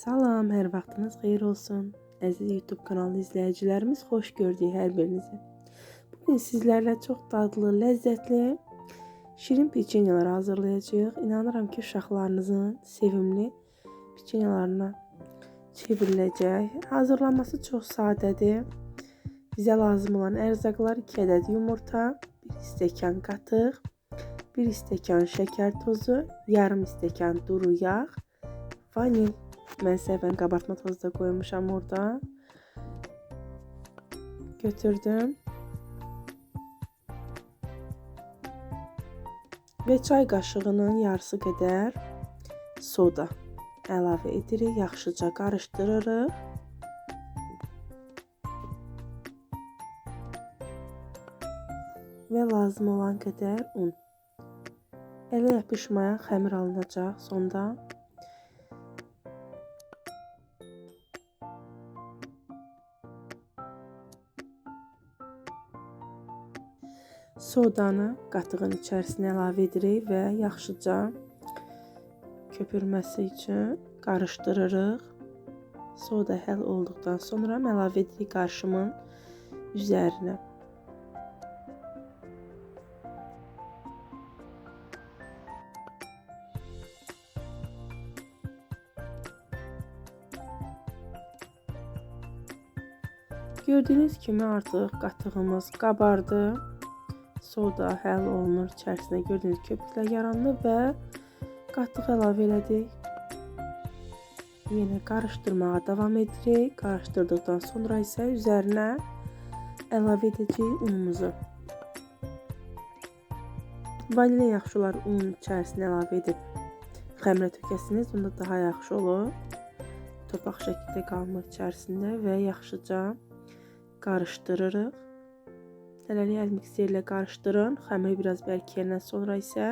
Salam, hər vaxtınız xeyir olsun. Əziz YouTube kanalı izləyicilərimiz, xoş gördük hər birinizi. Bugün sizlərlə çox dadlı, ləzzətli şirin peçenyeler hazırlayacağıq. İnanıram ki, uşaqlarınızın sevimli peçenyelarına çevriləcək. Hazırlanması çox sadədir. Bizə lazım olan ərzaqlar 2 ədəd yumurta, 1 stəkan qatıq, 1 stəkan şəkər tozu, yarım stəkan duru yağ, vanil. Mən qabartma tozu da qoymuşam orada. Götürdüm. Və çay qaşığının yarısı qədər soda əlavə edirik. Yaxşıca qarışdırırıq. Və lazım olan qədər un. Ələ yapışmayan xəmir alınacaq sonda. Sodanı qatığın içərisinə əlavə edirik və yaxşıca köpürməsi üçün qarışdırırıq. Soda həll olduqdan sonra əlavə edirik qarışımın üzərinə. Gördüyünüz kimi artıq qatığımız qabardı. Soda həll olunur içərisinə gördüyünüz köpüklər yarandı və qatıq əlavə elədik. Yenə qarışdırmağa davam edirik. Qarışdırdıqdan sonra isə üzərinə əlavə edəcəyik unumuzu. Vanilya yaxşı olar unun içərisinə əlavə edib xəmirə tökəsiniz, onda daha yaxşı olur. Topaq şəkildə qalmır içərisində və yaxşıca qarışdırırıq. Hələlik əl mikserlə qarışdırın. Xəmiri biraz bərkiyəndən sonra isə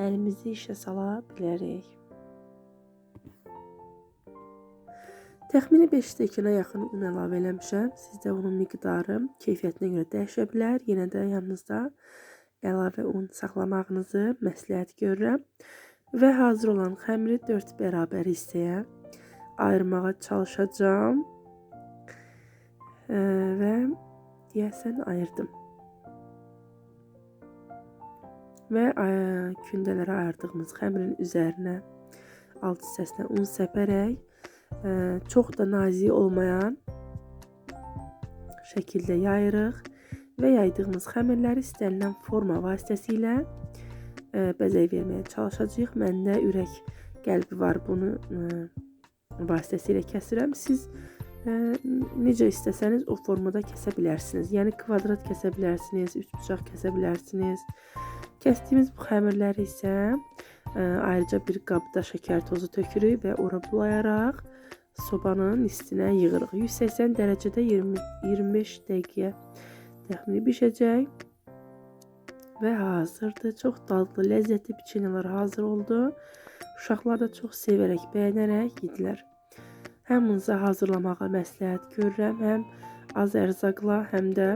əlimizi işə sala bilərik. Təxmini 5 stəkana yaxın un əlavə eləmişəm. Sizdə unun miqdarı keyfiyyətinə görə dəyişə bilər. Yenə də yanınızda əlavə un saxlamağınızı məsləhət görürəm. Və hazır olan xəmiri 4 bərabər hissəyə ayırmağa çalışacağam. Və deyəsən ayırdım. Və ə, kündələrə ayırdığımız xəmirin üzərinə alt hissəsinə un səpərək ə, çox da nazik olmayan şəkildə yayırıq və yaydığımız xəmirləri istənilən forma vasitəsilə ə, bəzək verməyə çalışacağıq. Məndə ürək qəlbi var. Bunu ə, vasitəsilə kəsirəm. Siz necə istəsəniz o formada kəsə bilərsiniz. Yəni kvadrat kəsə bilərsiniz, üç bucaq kəsə bilərsiniz. Kəsdiyimiz bu xəmirləri isə ə, ayrıca bir qabda şəkər tozu tökürük və ora bulayaraq sobanın istinə yığırıq. 180 dərəcədə 20 25 dəqiqəyə təxmini bişəcək. Və hazırdır. Çox dadlı, ləzzətli biçinələr hazır oldu. Uşaqlar da çox sevərək, bəyənərək yedilər. Hamınıza hazırlamağa məsləhət görürəm. Həm az ərzaqla, həm də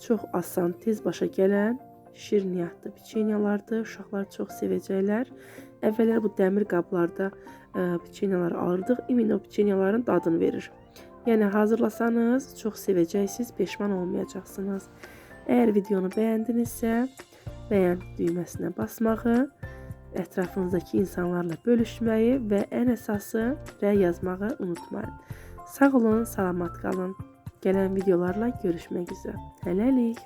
çox asan, tez başa gələn şirniyyatlı peçenyalardır. Uşaqlar çox sevəcəklər. Əvvəllər bu dəmir qablarda ə, peçenyalar alırdıq. İmin o peçenyaların dadını verir. Yəni hazırlasanız çox sevəcəksiniz, peşman olmayacaqsınız. Əgər videonu bəyəndinizsə, bəyən düyməsinə basmağı ətrafınızdakı insanlarla bölüşməyi və ən əsası rəy yazmağı unutmayın. Sağ olun, salamat qalın. Gələn videolarla görüşmək üzrə. Hələlik.